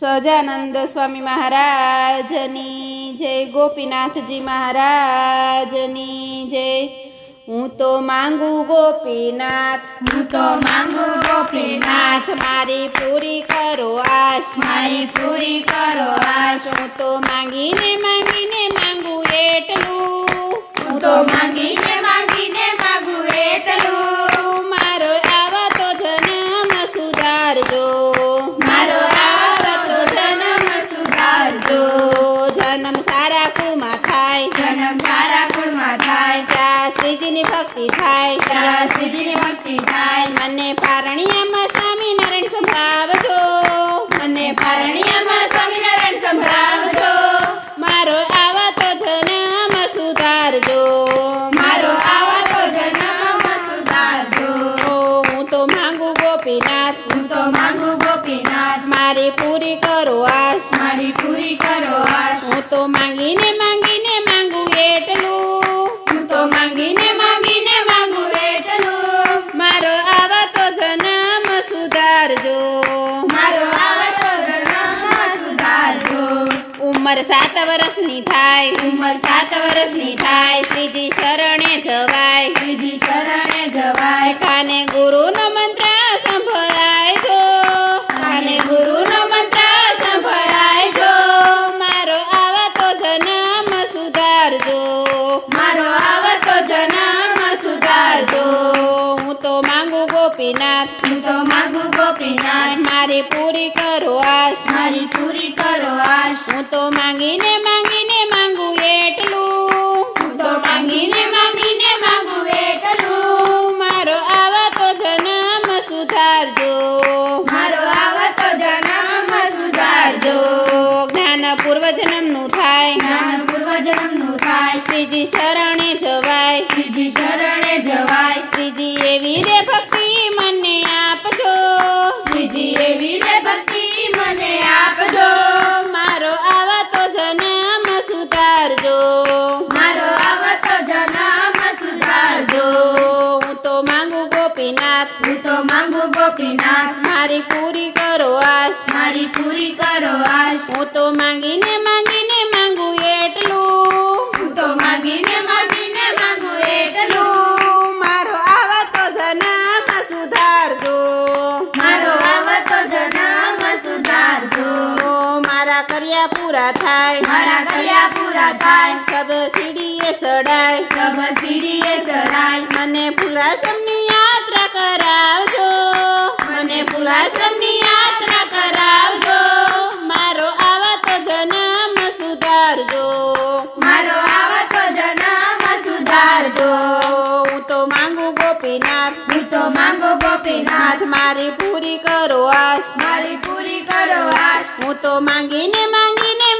સહજાનંદ સ્વામી મહારાજની જય ગોપીનાથજી મહારાજની જય. હું તો માંગુ ગોપીનાથ હું તો માંગુ ગોપીનાથ. મારી પૂરી કરો આશ. મારી પૂરી કરો આશ. હું તો માંગીને માંગીને માંગુ જન્મ સારા મારી પૂરી કરો આશ. મારી પૂરી કરો આશ. હું તો માંગીને માંગીને માંગુ એટલું. હું તો માંગીને માંગીને માંગુ એટલું. મારો આવતો જન્મ સુધારજો. મારો આવતો જન્મ સુધારજો. ઉંમર સાત વર્ષની થાય. ઉંમર સાત વર્ષની થાય. શ્રીજી ગોપીનાથ. હું તો માંગુ ગોપીનાથ. મારી પૂરી કરો આશ. મારી પૂરી કરો આશ. હું તો માંગીને માંગીને માંગુ એટલું. હું તો માંગીને માંગીને માંગુ એટલું. મારો આવતો જન્મ સુધારજો. મારો આવતો જન્મ સુધારજો. જ્ઞાન પૂર્વ જન્મનું થાય. જ્ઞાન પૂર્વ જન્મનું થાય. શ્રીજી શરણે જવાય. શ્રીજી શરણે જવાય. શ્રીજી એવી રે ભક્તિ ગોપીનાથ મારી પૂરી કરો આશ. મારી પૂરી કરો આશ. હું તો માંગીને માંગીને માંગુ એટલું. હું તો માંગીને માંગીને માંગુ એટલું. મારો આવતો જન્મ સુધારજો. મારો આવતો જન્મ સુધારજો. મારા કર્યા પૂરા થાય. મારા કયા પૂરા થાય. સબ સીડીએ સડાય. સબ સીડીએ સડાય. મને ભૂલા યાત્રા કરાવજો મને યાત્રા કરાવજો. મારો આવતો જન્મ સુધારજો. મારો આવતો જન્મ સુધારજો. હું તો માંગુ ગોપીનાથ. હું તો માંગુ ગોપીનાથ. મારી પૂરી કરો આશ. મારી પૂરી કરો આશ. હું તો માંગીને માંગીને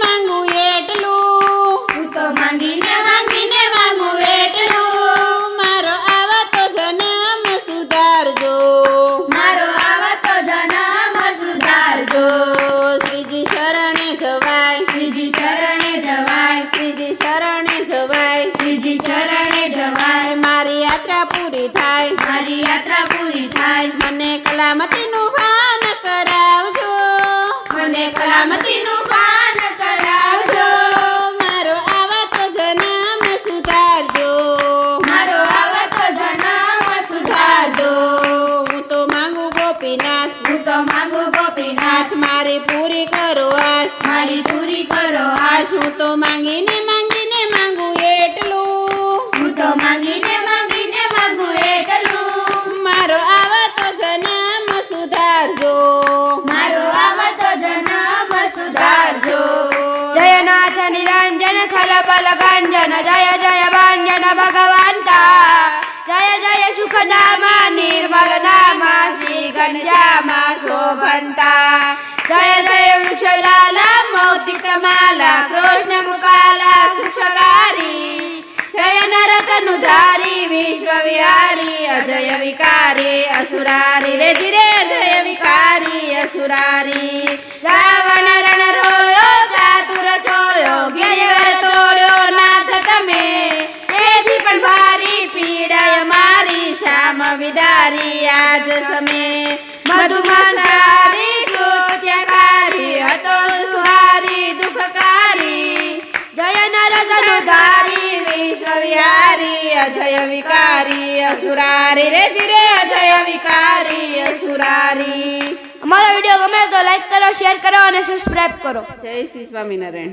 પૂરી થાય. મારી યાત્રા પૂરી થાય. મને કલામતીનું ભાન કરાવજો. મને કલામતીનું ભાન કરાવજો. મારો આવતો જન્મ સુધારજો. મારો આવતો જન્મ સુધારજો. હું તો માંગુ ગોપીનાથ. હું તો માંગુ ગોપીનાથ. નાથ મારી પૂરી કરો આશ. મારી પૂરી કરો આશ. હું તો માંગીને માંગી માંગુ જય નાથ નિરંજન ખલબલ ગંજન જય જય ભાંજન ભગવંતા જય જય સુખદામા નિર્મલ નામા શ્રી ઘનશ્યામા શોભંતા જય જય વૃષલાલા મૌક્તિક માલા કૃષ્ણ મૃકાલા સુશલારી જય નરતનુધારી વિશ્વવિહારી અજય વિકારી અસુરારી રે ધીરે જય વિકારી તારી આજ સમે મધુમન તારી કૃત્યકારી હતો સુહારી દુઃખકારી. જય નરગ દુધારી વિશ્વવિહારી અજય વિકારી અસુરારી. રે જીરે અજય વિકારી અસુરારી. અમારો વીડિયો ગમે તો લાઈક કરો શેર કરો અને સબસ્ક્રાઇબ કરો. જય શ્રી સ્વામિનારાયણ.